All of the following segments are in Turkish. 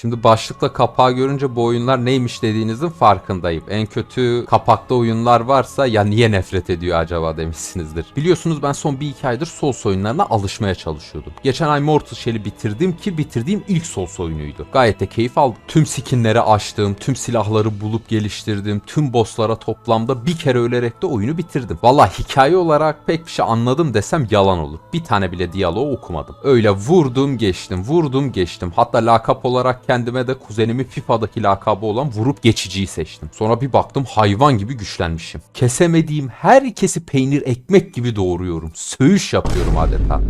Şimdi başlıkla kapağı görünce bu oyunlar neymiş dediğinizin farkındayım. En kötü kapakta oyunlar varsa ya niye nefret ediyor acaba demişsinizdir. Biliyorsunuz ben son bir iki aydır Souls oyunlarına alışmaya çalışıyordum. Geçen ay Mortal Shell'i bitirdim ki bitirdiğim ilk Souls oyunuydu. Gayet de keyif aldım. Tüm skinleri açtım, tüm silahları bulup geliştirdim, tüm bosslara toplamda bir kere ölerek de oyunu bitirdim. Valla hikaye olarak pek bir şey anladım desem yalan olur. Bir tane bile diyaloğu okumadım. Öyle vurdum geçtim, vurdum geçtim. Hatta lakap olarak kendime de kuzenimin FIFA'daki lakabı olan vurup geçiciyi seçtim. Sonra bir baktım hayvan gibi güçlenmişim. Kesemediğim herkesi peynir ekmek gibi doğruyorum. Söğüş yapıyorum adeta.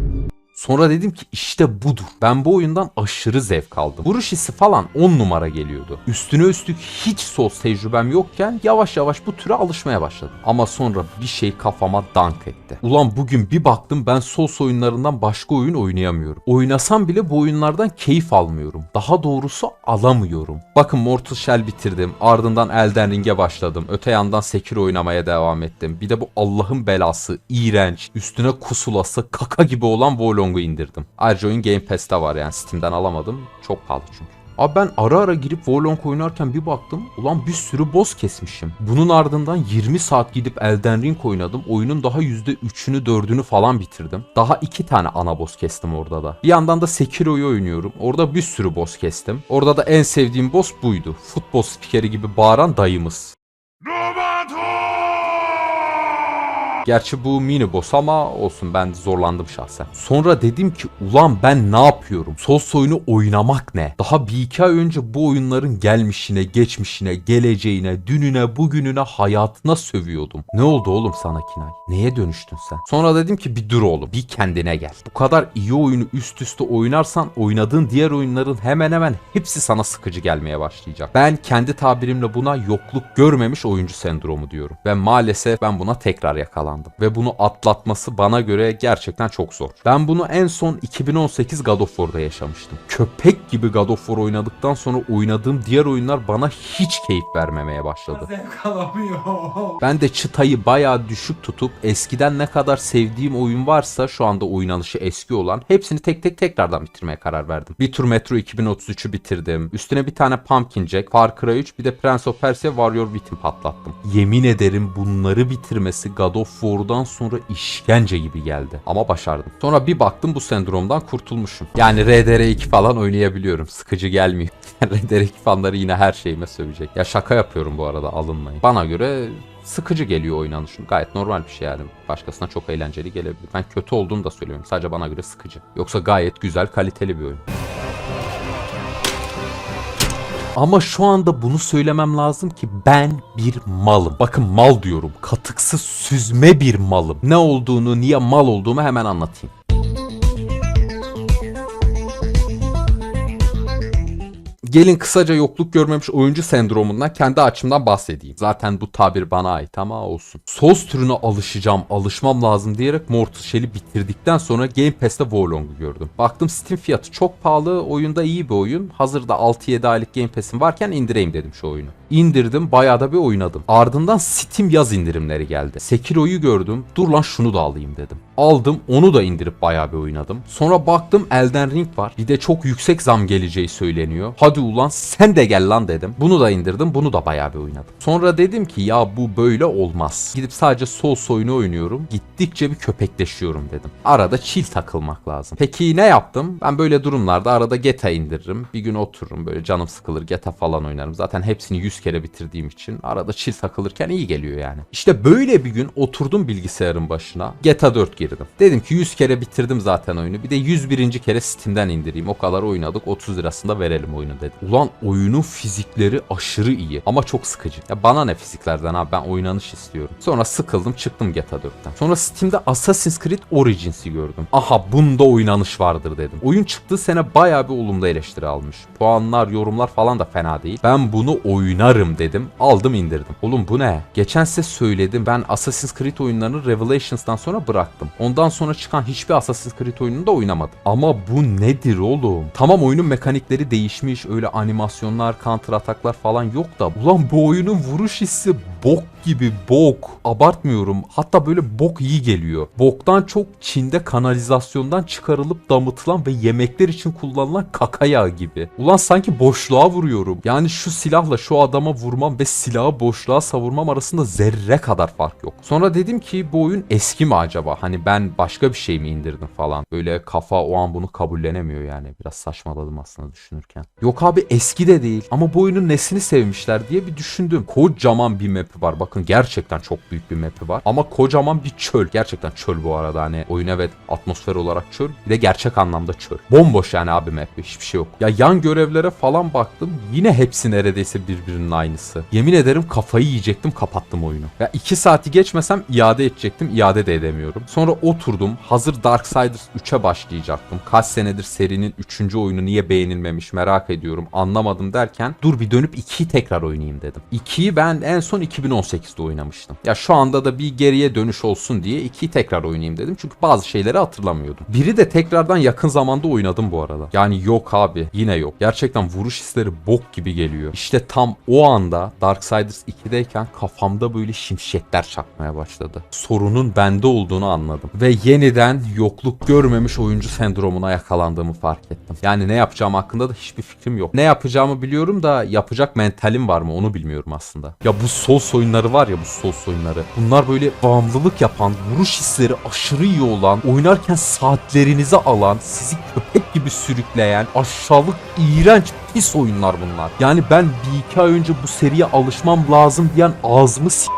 Sonra dedim ki işte budur. Ben bu oyundan aşırı zevk aldım. Vuruş hissi falan 10 numara geliyordu. Üstüne üstlük hiç sos tecrübem yokken yavaş yavaş bu türe alışmaya başladım. Ama sonra bir şey kafama dank etti. Ulan bugün bir baktım ben sos oyunlarından başka oyun oynayamıyorum. Oynasam bile bu oyunlardan keyif almıyorum. Daha doğrusu alamıyorum. Bakın Mortal Shell bitirdim. Ardından Elden Ring'e başladım. Öte yandan Sekiro oynamaya devam ettim. Bir de bu Allah'ın belası, iğrenç, üstüne kusulası, kaka gibi olan Wolong'u indirdim. Ayrıca oyun Game Pass'te var yani Steam'den alamadım. Çok pahalı çünkü. Abi ben ara ara girip Wolong oynarken bir baktım. Ulan bir sürü boss kesmişim. Bunun ardından 20 saat gidip Elden Ring oynadım. Oyunun daha %3'ünü 4'ünü falan bitirdim. Daha 2 tane ana boss kestim orada da. Bir yandan da Sekiro'yu oynuyorum. Orada bir sürü boss kestim. Orada da en sevdiğim boss buydu. Futbol spikeri gibi bağıran dayımız. Gerçi bu mini boss ama olsun ben zorlandım şahsen. Sonra dedim ki ulan ben ne yapıyorum? Sos oyunu oynamak ne? Daha bir iki ay önce bu oyunların gelmişine, geçmişine, geleceğine, dününe, bugününe, hayatına sövüyordum. Ne oldu oğlum sana Kinay? Neye dönüştün sen? Sonra dedim ki bir dur oğlum, bir kendine gel. Bu kadar iyi oyunu üst üste oynarsan oynadığın diğer oyunların hemen hemen hepsi sana sıkıcı gelmeye başlayacak. Ben kendi tabirimle buna yokluk görmemiş oyuncu sendromu diyorum. Ve maalesef ben buna tekrar yakalandım. Ve bunu atlatması bana göre gerçekten çok zor. Ben bunu en son 2018 God of War'da yaşamıştım. Köpek gibi God of War oynadıktan sonra oynadığım diğer oyunlar bana hiç keyif vermemeye başladı. Ben de çıtayı bayağı düşük tutup eskiden ne kadar sevdiğim oyun varsa şu anda oynanışı eski olan hepsini tek tek tekrardan bitirmeye karar verdim. Bir tur Metro 2033'ü bitirdim. Üstüne bir tane Pumpkin Jack, Far Cry 3 bir de Prince of Persia Warrior Within patlattım. Yemin ederim bunları bitirmesi God of War'dan sonra işkence gibi geldi. Ama başardım. Sonra bir baktım bu sendromdan kurtulmuşum. Yani RDR2 falan oynayabiliyorum. Sıkıcı gelmiyor. RDR2 fanları yine her şeyime sövecek. Ya şaka yapıyorum bu arada alınmayın. Bana göre sıkıcı geliyor oynanışı. Gayet normal bir şey yani. Başkasına çok eğlenceli gelebilir. Ben kötü olduğunu da söylüyorum. Sadece bana göre sıkıcı. Yoksa gayet güzel, kaliteli bir oyun. Ama şu anda bunu söylemem lazım ki ben bir malım. Bakın mal diyorum. Katıksız süzme bir malım. Ne olduğunu, niye mal olduğumu hemen anlatayım. Gelin kısaca yokluk görmemiş oyuncu sendromundan kendi açımdan bahsedeyim. Zaten bu tabir bana ait ama olsun. Souls türüne alışacağım, alışmam lazım diyerek Mortal Shell'i bitirdikten sonra Game Pass'te Wolong'u gördüm. Baktım Steam fiyatı çok pahalı, oyunda iyi bir oyun. Hazırda 6-7 aylık Game Pass'im varken indireyim dedim şu oyunu. İndirdim, bayağı da bir oynadım. Ardından Steam yaz indirimleri geldi. Sekiro'yu gördüm, dur lan şunu da alayım dedim. Aldım, onu da indirip bayağı bir oynadım. Sonra baktım Elden Ring var. Bir de çok yüksek zam geleceği söyleniyor. Hadi ulan sen de gel lan dedim. Bunu da indirdim, bunu da bayağı bir oynadım. Sonra dedim ki ya bu böyle olmaz. Gidip sadece Souls oyunu oynuyorum. Gittikçe bir köpekleşiyorum dedim. Arada chill takılmak lazım. Peki ne yaptım? Ben böyle durumlarda arada GTA indiririm. Bir gün otururum böyle canım sıkılır GTA falan oynarım. Zaten hepsini 100 kere bitirdiğim için arada chill takılırken iyi geliyor yani. İşte böyle bir gün oturdum bilgisayarın başına. GTA 4 girdim. Dedim ki 100 kere bitirdim zaten oyunu. Bir de 101. kere Steam'den indireyim. O kadar oynadık 30 lirasında verelim oyunu dedim. Ulan oyunun fizikleri aşırı iyi ama çok sıkıcı. Ya bana ne fiziklerden abi ben oynanış istiyorum. Sonra sıkıldım çıktım GTA 4'ten. Sonra Steam'de Assassin's Creed Origins'i gördüm. Aha bunda oynanış vardır dedim. Oyun çıktığı sene bayağı bir olumlu eleştiri almış. Puanlar, yorumlar falan da fena değil. Ben bunu oynarım dedim. Aldım indirdim. Oğlum bu ne? Geçen size söyledim ben Assassin's Creed oyunlarını Revelations'tan sonra bıraktım. Ondan sonra çıkan hiçbir Assassin's Creed oyununu da oynamadım. Ama bu nedir oğlum? Tamam oyunun mekanikleri değişmiş. Öyle animasyonlar, counter ataklar falan yok da. Ulan bu oyunun vuruş hissi bok gibi bok. Abartmıyorum. Hatta böyle bok iyi geliyor. Boktan çok Çin'de kanalizasyondan çıkarılıp damıtılan ve yemekler için kullanılan kaka yağı gibi. Ulan sanki boşluğa vuruyorum. Yani şu silahla şu adama vurmam ve silahı boşluğa savurmam arasında zerre kadar fark yok. Sonra dedim ki bu oyun eski mi acaba? Hani ben başka bir şey mi indirdim falan. Böyle kafa o an bunu kabullenemiyor yani. Biraz saçmaladım aslında düşünürken. Yok abi eski de değil ama bu oyunun nesini sevmişler diye bir düşündüm. Kocaman bir map'i var. Bakın gerçekten çok büyük bir map'i var. Ama kocaman bir çöl. Gerçekten çöl bu arada hani oyun evet atmosfer olarak çöl. Bir de gerçek anlamda çöl. Bomboş yani abi map. Hiçbir şey yok. Ya yan görevlere falan baktım. Yine hepsi neredeyse birbirinin aynısı. Yemin ederim kafayı yiyecektim kapattım oyunu. Ya iki saati geçmesem iade edecektim. iade de edemiyorum. Sonra oturdum. Hazır Darksiders 3'e başlayacaktım. Kaç senedir serinin 3. oyunu niye beğenilmemiş merak ediyorum. Anlamadım derken dur bir dönüp 2'yi tekrar oynayayım dedim. 2'yi ben en son 2018'de oynamıştım. Ya şu anda da bir geriye dönüş olsun diye 2'yi tekrar oynayayım dedim. Çünkü bazı şeyleri hatırlamıyordum. Biri de tekrardan yakın zamanda oynadım bu arada. Yani yok abi yine yok. Gerçekten vuruş hisleri bok gibi geliyor. İşte tam o anda Darksiders 2'deyken kafamda böyle şimşekler çakmaya başladı. Sorunun bende olduğunu anladım. Ve yeniden yokluk görmemiş oyuncu sendromuna yakalandığımı fark ettim. Yani ne yapacağım hakkında da hiçbir fikrim yok. Ne yapacağımı biliyorum da yapacak mentalim var mı onu bilmiyorum aslında. Ya bu Souls oyunları var ya bu Souls oyunları. Bunlar böyle bağımlılık yapan, vuruş hisleri aşırı iyi olan, oynarken saatlerinizi alan, sizi köpek gibi sürükleyen, aşağılık, iğrenç, pis oyunlar bunlar. Yani ben bir iki ay önce bu seriye alışmam lazım diyen ağzımı s-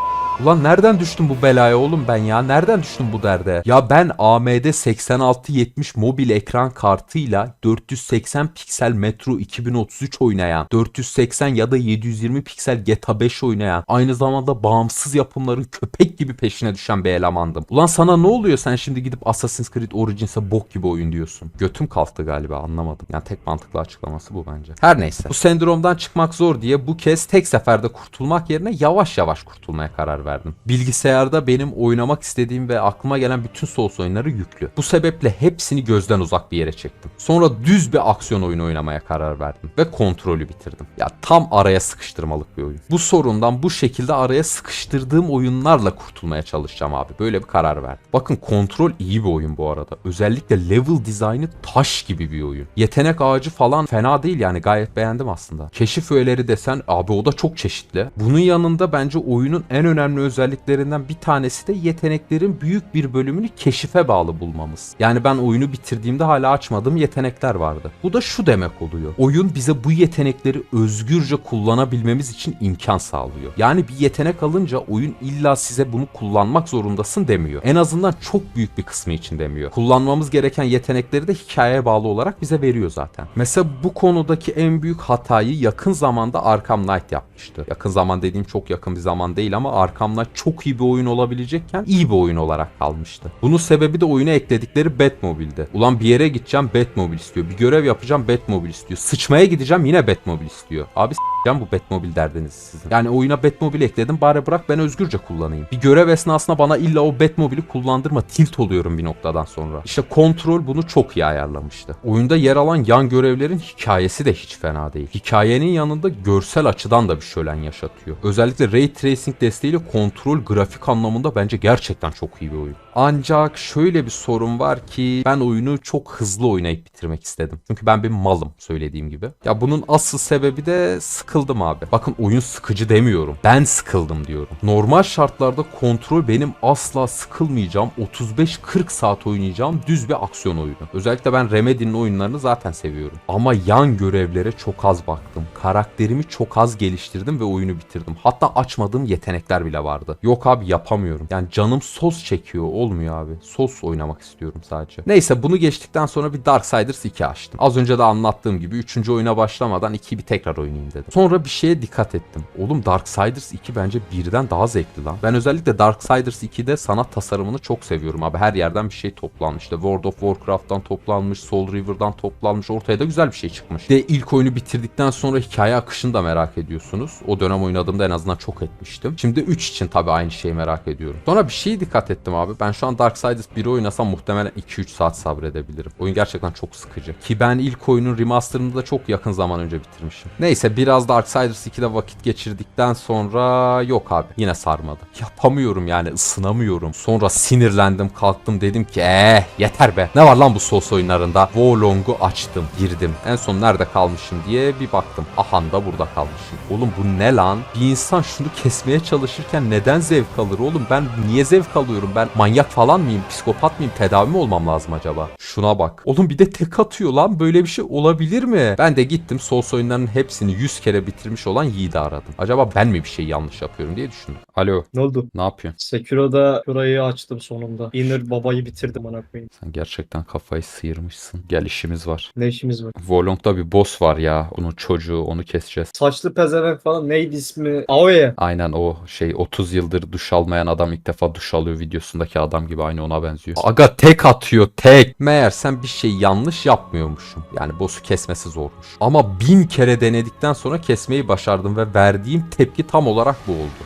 Ulan nereden düştüm bu belaya oğlum ben ya? Nereden düştüm bu derde? Ya ben AMD 8670 mobil ekran kartıyla 480 piksel Metro 2033 oynayan, 480 ya da 720 piksel GTA 5 oynayan, aynı zamanda bağımsız yapımların köpek gibi peşine düşen bir elemandım. Ulan sana ne oluyor sen şimdi gidip Assassin's Creed Origins'e bok gibi oyun diyorsun? Götüm kalktı galiba anlamadım. Yani tek mantıklı açıklaması bu bence. Her neyse. Bu sendromdan çıkmak zor diye bu kez tek seferde kurtulmak yerine yavaş yavaş kurtulmaya karar verdim. Bilgisayarda benim oynamak istediğim ve aklıma gelen bütün Souls oyunları yüklü. Bu sebeple hepsini gözden uzak bir yere çektim. Sonra düz bir aksiyon oyunu oynamaya karar verdim ve kontrolü bitirdim. Ya tam araya sıkıştırmalık bir oyun. Bu sorundan bu şekilde araya sıkıştırdığım oyunlarla kurtulmaya çalışacağım abi. Böyle bir karar verdim. Bakın kontrol iyi bir oyun bu arada. Özellikle level dizaynı taş gibi bir oyun. Yetenek ağacı falan fena değil yani gayet beğendim aslında. Keşif öğeleri desen abi o da çok çeşitli. Bunun yanında bence oyunun en önemli özelliklerinden bir tanesi de yeteneklerin büyük bir bölümünü keşife bağlı bulmamız. Yani ben oyunu bitirdiğimde hala açmadığım yetenekler vardı. Bu da şu demek oluyor. Oyun bize bu yetenekleri özgürce kullanabilmemiz için imkan sağlıyor. Yani bir yetenek alınca oyun illa size bunu kullanmak zorundasın demiyor. En azından çok büyük bir kısmı için demiyor. Kullanmamız gereken yetenekleri de hikayeye bağlı olarak bize veriyor zaten. Mesela bu konudaki en büyük hatayı yakın zamanda Arkham Knight yapmıştı. Yakın zaman dediğim çok yakın bir zaman değil ama Arkham Knight çok iyi bir oyun olabilecekken iyi bir oyun olarak kalmıştı. Bunun sebebi de oyuna ekledikleri Batmobile'di. Ulan bir yere gideceğim Batmobile istiyor. Bir görev yapacağım Batmobile istiyor. Sıçmaya gideceğim yine Batmobile istiyor. Abi s**eceğim bu Batmobile derdiniz sizin. Yani oyuna Batmobile ekledim bari bırak ben özgürce kullanayım. Bir görev esnasında bana illa o Batmobile'i kullandırma tilt oluyorum bir noktadan sonra. İşte kontrol bunu çok iyi ayarlamıştı. Oyunda yer alan yan görevlerin hikayesi de hiç fena değil. Hikayenin yanında görsel açıdan da bir şölen yaşatıyor. Özellikle Ray Tracing desteğiyle kontrol grafik anlamında bence gerçekten çok iyi bir oyun. Ancak şöyle bir sorun var ki ben oyunu çok hızlı oynayıp bitirmek istedim. Çünkü ben bir malım söylediğim gibi. Ya bunun asıl sebebi de sıkıldım abi. Bakın oyun sıkıcı demiyorum. Ben sıkıldım diyorum. Normal şartlarda kontrol benim asla sıkılmayacağım 35-40 saat oynayacağım düz bir aksiyon oyunu. Özellikle ben Remedy'nin oyunlarını zaten seviyorum. Ama yan görevlere çok az baktım. Karakterimi çok az geliştirdim ve oyunu bitirdim. Hatta açmadığım yetenekler bile vardı. Yok abi yapamıyorum. Yani canım sos çekiyor olmuyor abi. Sos oynamak istiyorum sadece. Neyse bunu geçtikten sonra bir Darksiders 2 açtım. Az önce de anlattığım gibi 3. oyuna başlamadan 2'yi bir tekrar oynayayım dedim. Sonra bir şeye dikkat ettim. Oğlum Darksiders 2 bence birden daha zevkli lan. Ben özellikle Darksiders 2'de sanat tasarımını çok seviyorum abi. Her yerden bir şey toplanmış. İşte World of Warcraft'tan toplanmış, Soul River'dan toplanmış. Ortaya da güzel bir şey çıkmış. De ilk oyunu bitirdikten sonra hikaye akışını da merak ediyorsunuz. O dönem oynadığımda en azından çok etmiştim. Şimdi 3 için tabii aynı şeyi merak ediyorum. Sonra bir şeye dikkat ettim abi. Ben şu an Darksiders 1'i oynasam muhtemelen 2-3 saat sabredebilirim. Oyun gerçekten çok sıkıcı. Ki ben ilk oyunun remasterını da çok yakın zaman önce bitirmişim. Neyse biraz Darksiders 2'de vakit geçirdikten sonra yok abi yine sarmadı. Yapamıyorum yani ısınamıyorum. Sonra sinirlendim kalktım dedim ki eee yeter be. Ne var lan bu sos oyunlarında? Wolong'u açtım girdim. En son nerede kalmışım diye bir baktım. Ahan da burada kalmışım. Oğlum bu ne lan? Bir insan şunu kesmeye çalışırken neden zevk alır oğlum? Ben niye zevk alıyorum? Ben manyak falan mıyım? Psikopat mıyım? Tedavi mi olmam lazım acaba? Şuna bak. Oğlum bir de tek atıyor lan. Böyle bir şey olabilir mi? Ben de gittim Souls oyunlarının hepsini 100 kere bitirmiş olan Yiğit'i aradım. Acaba ben mi bir şey yanlış yapıyorum diye düşündüm. Alo. Ne oldu? Ne yapıyorsun? Sekiro'da şurayı açtım sonunda. Inner babayı bitirdim ana koyayım. Sen gerçekten kafayı sıyırmışsın. Gel işimiz var. Ne işimiz var? Volong'da bir boss var ya. Onun çocuğu. Onu keseceğiz. Saçlı pezevenk falan neydi ismi? Aoe. Aynen o şey 30 yıldır duş almayan adam ilk defa duş alıyor videosundaki adam gibi aynı ona benziyor. Aga tek atıyor tek. Meğer sen bir şey yanlış yapmıyormuşum. Yani boss'u kesmesi zormuş. Ama bin kere denedikten sonra kesmeyi başardım ve verdiğim tepki tam olarak bu oldu.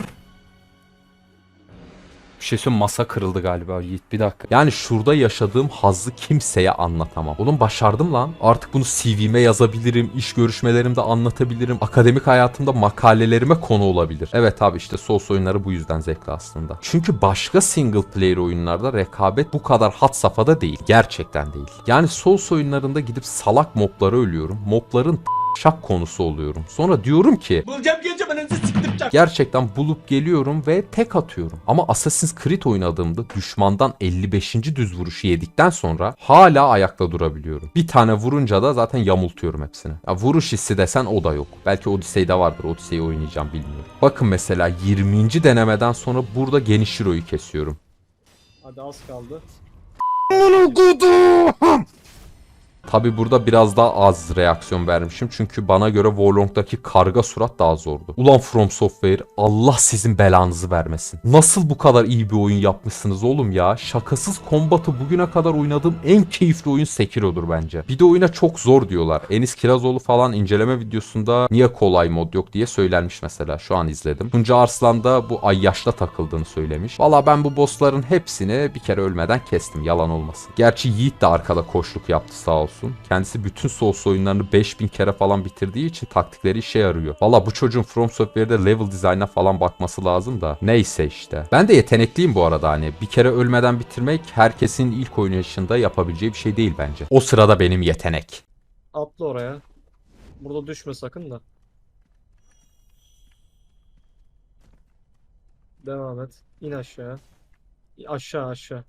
Bir şey söyleyeyim masa kırıldı galiba Yiğit bir dakika. Yani şurada yaşadığım hazzı kimseye anlatamam. Oğlum başardım lan. Artık bunu CV'me yazabilirim, iş görüşmelerimde anlatabilirim, akademik hayatımda makalelerime konu olabilir. Evet abi işte Souls oyunları bu yüzden zevkli aslında. Çünkü başka single player oyunlarda rekabet bu kadar had safhada değil. Gerçekten değil. Yani Souls oyunlarında gidip salak moblara ölüyorum. Mobların şak konusu oluyorum. Sonra diyorum ki Bulacağım ananızı siktireceğim. Gerçekten bulup geliyorum ve tek atıyorum. Ama Assassin's Creed oynadığımda düşmandan 55. düz vuruşu yedikten sonra hala ayakta durabiliyorum. Bir tane vurunca da zaten yamultuyorum hepsini. Ya vuruş hissi desen o da yok. Belki Odyssey'de vardır. Odyssey'i oynayacağım bilmiyorum. Bakın mesela 20. denemeden sonra burada Genishira'yı kesiyorum. Hadi az kaldı. Tabi burada biraz daha az reaksiyon vermişim. Çünkü bana göre Warlong'daki karga surat daha zordu. Ulan From Software Allah sizin belanızı vermesin. Nasıl bu kadar iyi bir oyun yapmışsınız oğlum ya? Şakasız kombatı bugüne kadar oynadığım en keyifli oyun Sekiro'dur bence. Bir de oyuna çok zor diyorlar. Enis Kirazoğlu falan inceleme videosunda niye kolay mod yok diye söylenmiş mesela. Şu an izledim. Tunca Arslan da bu ayyaşla takıldığını söylemiş. Valla ben bu bossların hepsini bir kere ölmeden kestim. Yalan olmasın. Gerçi Yiğit de arkada koşluk yaptı sağ olsun. Kendisi bütün Souls oyunlarını 5000 kere falan bitirdiği için taktikleri işe yarıyor. Valla bu çocuğun From Software'de level design'a falan bakması lazım da. Neyse işte. Ben de yetenekliyim bu arada hani. Bir kere ölmeden bitirmek herkesin ilk oynayışında yapabileceği bir şey değil bence. O sırada benim yetenek. Atla oraya. Burada düşme sakın da. Devam et. İn aşağı. Aşağı aşağı.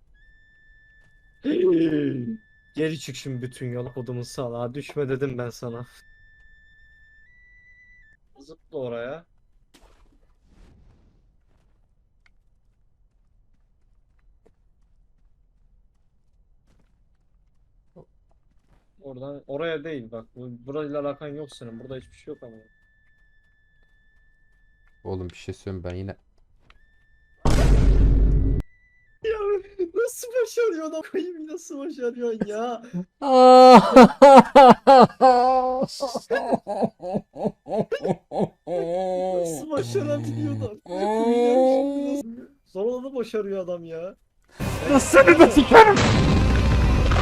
Geri çık şimdi bütün yol kodumun salağa. Düşme dedim ben sana. Zıpla oraya. Oradan oraya değil bak. Bu- Burayla alakan yok senin. Burada hiçbir şey yok ama. Oğlum bir şey söyleyeyim ben yine nasıl başarıyor adam koyayım nasıl başarıyorsun ya? Nasıl başarabiliyor da? Sonra da başarıyor adam ya.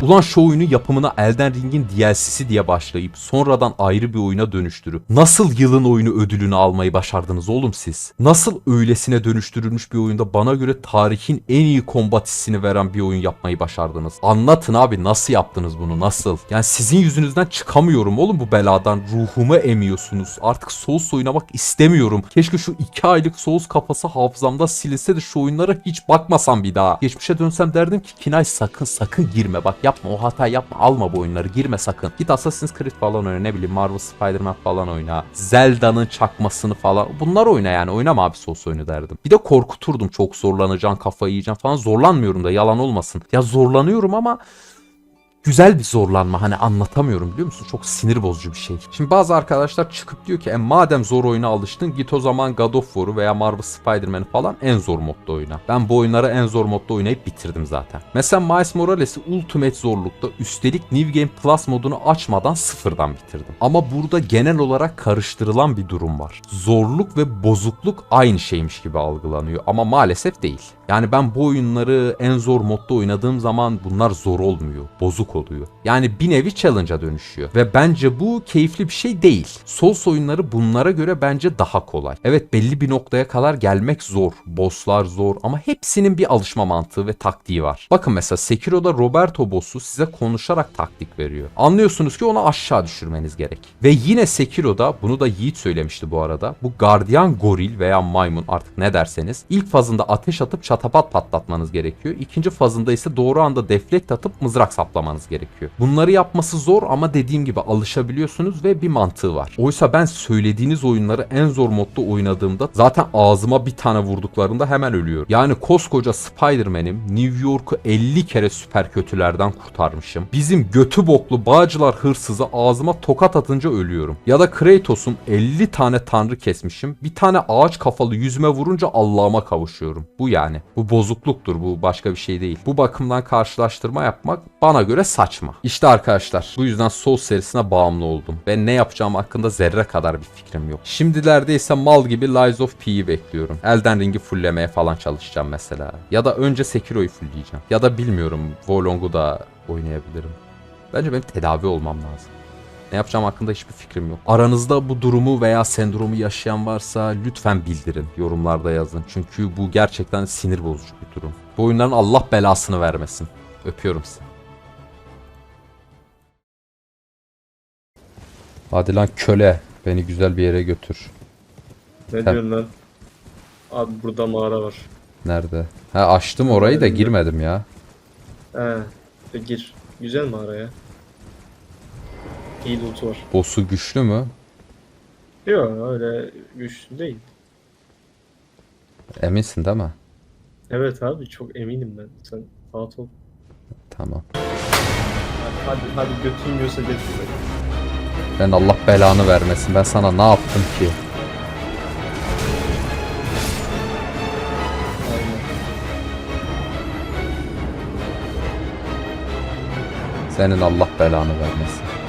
Ulan şu oyunu yapımına Elden Ring'in DLC'si diye başlayıp sonradan ayrı bir oyuna dönüştürüp nasıl yılın oyunu ödülünü almayı başardınız oğlum siz? Nasıl öylesine dönüştürülmüş bir oyunda bana göre tarihin en iyi kombat hissini veren bir oyun yapmayı başardınız? Anlatın abi nasıl yaptınız bunu nasıl? Yani sizin yüzünüzden çıkamıyorum oğlum bu beladan. Ruhumu emiyorsunuz. Artık Souls oynamak istemiyorum. Keşke şu iki aylık Souls kafası hafızamda silinse de şu oyunlara hiç bakmasam bir daha. Geçmişe dönsem derdim ki Kinay sakın sakın girme bak yapma o hata yapma alma bu oyunları girme sakın. Git Assassin's Creed falan oyna ne bileyim Marvel Spider-Man falan oyna. Zelda'nın çakmasını falan bunlar oyna yani oynama abi Souls oyunu derdim. Bir de korkuturdum çok zorlanacaksın kafayı yiyeceksin falan zorlanmıyorum da yalan olmasın. Ya zorlanıyorum ama güzel bir zorlanma. Hani anlatamıyorum biliyor musun? Çok sinir bozucu bir şey. Şimdi bazı arkadaşlar çıkıp diyor ki e, madem zor oyuna alıştın git o zaman God of War'u veya Marvel Spider-Man'i falan en zor modda oyna. Ben bu oyunları en zor modda oynayıp bitirdim zaten. Mesela Miles Morales'i Ultimate zorlukta üstelik New Game Plus modunu açmadan sıfırdan bitirdim. Ama burada genel olarak karıştırılan bir durum var. Zorluk ve bozukluk aynı şeymiş gibi algılanıyor ama maalesef değil. Yani ben bu oyunları en zor modda oynadığım zaman bunlar zor olmuyor, bozuk oluyor. Yani bir nevi challenge'a dönüşüyor. Ve bence bu keyifli bir şey değil. Souls oyunları bunlara göre bence daha kolay. Evet belli bir noktaya kadar gelmek zor, bosslar zor ama hepsinin bir alışma mantığı ve taktiği var. Bakın mesela Sekiro'da Roberto boss'u size konuşarak taktik veriyor. Anlıyorsunuz ki onu aşağı düşürmeniz gerek. Ve yine Sekiro'da bunu da Yiğit söylemişti bu arada. Bu gardiyan goril veya maymun artık ne derseniz ilk fazında ateş atıp çatapat patlatmanız gerekiyor. İkinci fazında ise doğru anda deflekt atıp mızrak saplamanız gerekiyor. Bunları yapması zor ama dediğim gibi alışabiliyorsunuz ve bir mantığı var. Oysa ben söylediğiniz oyunları en zor modda oynadığımda zaten ağzıma bir tane vurduklarında hemen ölüyorum. Yani koskoca Spider-Man'im New York'u 50 kere süper kötülerden kurtarmışım. Bizim götü boklu bağcılar hırsızı ağzıma tokat atınca ölüyorum. Ya da Kratos'um 50 tane tanrı kesmişim. Bir tane ağaç kafalı yüzüme vurunca Allah'ıma kavuşuyorum. Bu yani. Bu bozukluktur bu başka bir şey değil. Bu bakımdan karşılaştırma yapmak bana göre saçma. İşte arkadaşlar bu yüzden Souls serisine bağımlı oldum. Ve ne yapacağım hakkında zerre kadar bir fikrim yok. Şimdilerde ise mal gibi Lies of P'yi bekliyorum. Elden Ring'i fulllemeye falan çalışacağım mesela. Ya da önce Sekiro'yu fullleyeceğim. Ya da bilmiyorum Wolong'u da oynayabilirim. Bence benim tedavi olmam lazım. Ne yapacağım hakkında hiçbir fikrim yok. Aranızda bu durumu veya sendromu yaşayan varsa lütfen bildirin. Yorumlarda yazın. Çünkü bu gerçekten sinir bozucu bir durum. Bu oyunların Allah belasını vermesin. Öpüyorum sizi. Hadi lan köle. Beni güzel bir yere götür. Ne diyorsun lan? Abi burada mağara var. Nerede? Ha açtım orayı da girmedim ya. He. E, gir. Güzel mağara ya. İyi loot var. Boss'u güçlü mü? Yok öyle güçlü değil. Eminsin değil mi? Evet abi çok eminim ben. Sen rahat ol. Tamam. Hadi hadi, hadi götün yiyorsa götür beni. Ben Allah belanı vermesin. Ben sana ne yaptım ki? Senin Allah belanı vermesin.